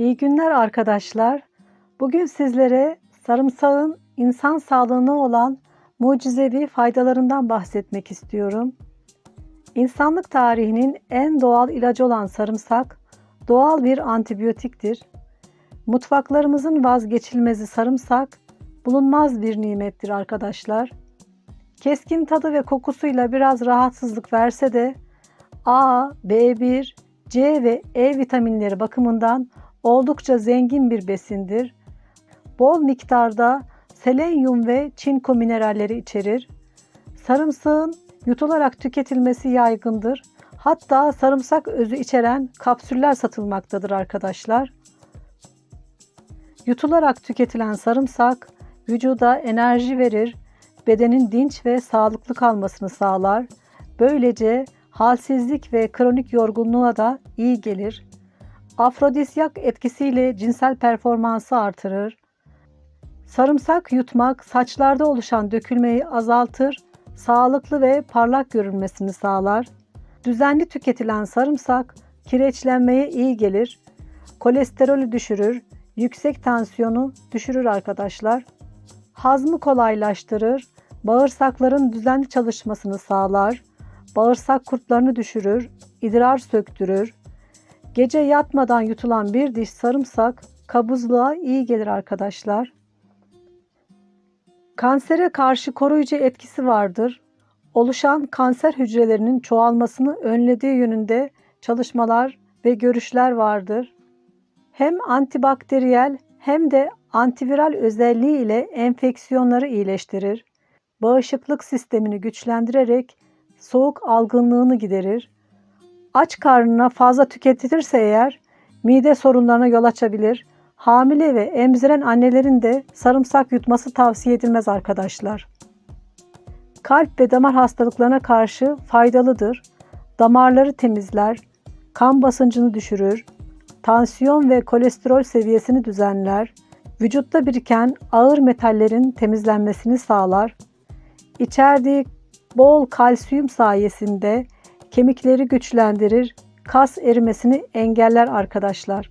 İyi günler arkadaşlar. Bugün sizlere sarımsağın insan sağlığına olan mucizevi faydalarından bahsetmek istiyorum. İnsanlık tarihinin en doğal ilacı olan sarımsak doğal bir antibiyotiktir. Mutfaklarımızın vazgeçilmezi sarımsak bulunmaz bir nimettir arkadaşlar. Keskin tadı ve kokusuyla biraz rahatsızlık verse de A, B1, C ve E vitaminleri bakımından oldukça zengin bir besindir. Bol miktarda selenyum ve çinko mineralleri içerir. Sarımsağın yutularak tüketilmesi yaygındır. Hatta sarımsak özü içeren kapsüller satılmaktadır arkadaşlar. Yutularak tüketilen sarımsak vücuda enerji verir, bedenin dinç ve sağlıklı kalmasını sağlar. Böylece halsizlik ve kronik yorgunluğa da iyi gelir. Afrodisyak etkisiyle cinsel performansı artırır. Sarımsak yutmak saçlarda oluşan dökülmeyi azaltır, sağlıklı ve parlak görünmesini sağlar. Düzenli tüketilen sarımsak kireçlenmeye iyi gelir. Kolesterolü düşürür, yüksek tansiyonu düşürür arkadaşlar. Hazmı kolaylaştırır, bağırsakların düzenli çalışmasını sağlar, bağırsak kurtlarını düşürür, idrar söktürür. Gece yatmadan yutulan bir diş sarımsak kabızlığa iyi gelir arkadaşlar. Kansere karşı koruyucu etkisi vardır. Oluşan kanser hücrelerinin çoğalmasını önlediği yönünde çalışmalar ve görüşler vardır. Hem antibakteriyel hem de antiviral özelliği ile enfeksiyonları iyileştirir. Bağışıklık sistemini güçlendirerek soğuk algınlığını giderir. Aç karnına fazla tüketilirse eğer mide sorunlarına yol açabilir. Hamile ve emziren annelerin de sarımsak yutması tavsiye edilmez arkadaşlar. Kalp ve damar hastalıklarına karşı faydalıdır. Damarları temizler, kan basıncını düşürür, tansiyon ve kolesterol seviyesini düzenler, vücutta biriken ağır metallerin temizlenmesini sağlar. İçerdiği bol kalsiyum sayesinde kemikleri güçlendirir, kas erimesini engeller arkadaşlar.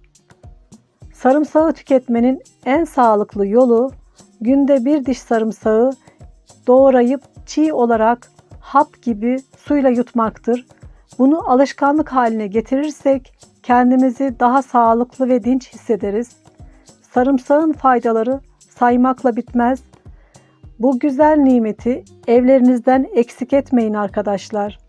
Sarımsağı tüketmenin en sağlıklı yolu günde bir diş sarımsağı doğrayıp çiğ olarak hap gibi suyla yutmaktır. Bunu alışkanlık haline getirirsek kendimizi daha sağlıklı ve dinç hissederiz. Sarımsağın faydaları saymakla bitmez. Bu güzel nimeti evlerinizden eksik etmeyin arkadaşlar.